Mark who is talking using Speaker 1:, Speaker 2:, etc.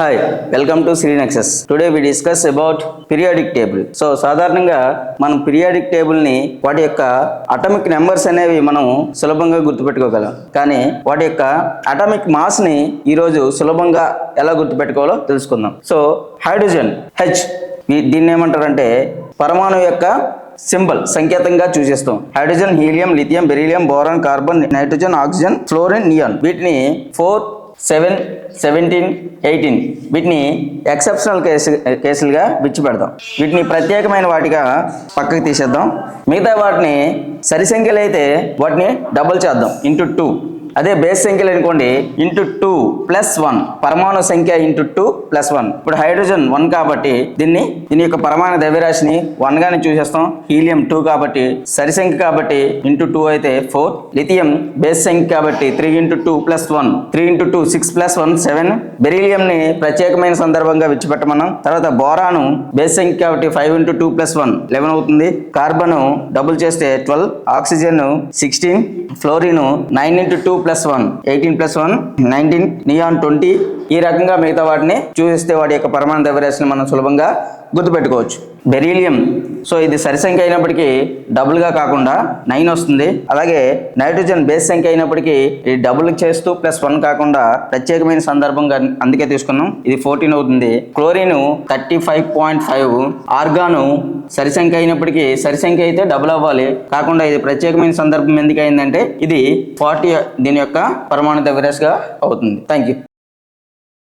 Speaker 1: Hi welcome to Sri Nexus today we discuss about periodic table so సాధారణంగా మనం periodic టేబుల్ని వాటి యొక్క atomic numbers అనేవి మనం సులభంగా గుర్తుపెట్టుకోగలం. కానీ వాటి యొక్క అటామిక్ మాస్ని ఈరోజు సులభంగా ఎలా గుర్తుపెట్టుకోవాలో తెలుసుకుందాం. సో హైడ్రోజన్ హెచ్ దీన్ని ఏమంటారంటే పరమాణు యొక్క సింబల్ సంకేతంగా చూసేస్తాం. Hydrogen helium lithium beryllium boron carbon nitrogen oxygen fluorine neon వీటిని ఫోర్ సెవెన్ సెవెంటీన్ ఎయిటీన్. వీటిని ఎక్సెప్షనల్ కేసు కేసులుగా విడిచిపెడదాం వీటిని ప్రత్యేకమైన వాటిగా పక్కకు తీసేద్దాం. మిగతా వాటిని సరి సంఖ్యలు అయితే వాటిని డబుల్ చేద్దాం. Into two. అదే బేస్ సంఖ్యలు అనుకోండి ఇంటూ టూ ప్లస్ వన్ పరమాణు సంఖ్య ఇంటూ టూ ప్లస్ వన్ ఇప్పుడు హైడ్రోజన్ వన్ కాబట్టి దీన్ని దీని యొక్క పరమాణు ద్రవ్యరాశిని వన్ గానే చూసేస్తాం. హీలియం టూ కాబట్టి సరి సంఖ్య కాబట్టి ఇంటూ టూ అయితే ఫోర్ లిథియం బేస్ సంఖ్య కాబట్టి three into two plus one three into two six plus one seven beryllium ని ప్రత్యేకమైన సందర్భంగా విడిచిపెట్టమన్నాం. తర్వాత బోరాను బేస్ సంఖ్య కాబట్టి five into two plus one eleven అవుతుంది. కార్బన్ డబుల్ చేస్తే twelve oxygen sixteen fluorine nine into two plus one eighteen plus one nineteen neon twenty ఈ రకంగా మిగతా వాటిని చూపిస్తే వాటి యొక్క పరమాణు ద్రవ్యరాశిని మనం సులభంగా గుర్తుపెట్టుకోవచ్చు. బెరీలియం. సో ఇది సరి సంఖ్య అయినప్పటికీ డబుల్గా కాకుండా నైన్ వస్తుంది. అలాగే నైట్రోజన్ బేస్ సంఖ్య అయినప్పటికీ ఇది డబుల్ చేస్తూ ప్లస్ వన్ కాకుండా ప్రత్యేకమైన సందర్భంగా అందుకే తీసుకున్నాం. ఇది ఫోర్టీన్ అవుతుంది. Chlorine thirty five point five organ సరి సంఖ్య అయినప్పటికీ సరి సంఖ్య అయితే డబుల్ అవ్వాలి. కాకుండా ఇది ప్రత్యేకమైన సందర్భం ఎందుకు అయిందంటే ఇది ఫార్టీ దీని యొక్క పరమాణు ద్రవ్యరాశిగా అవుతుంది. Thank you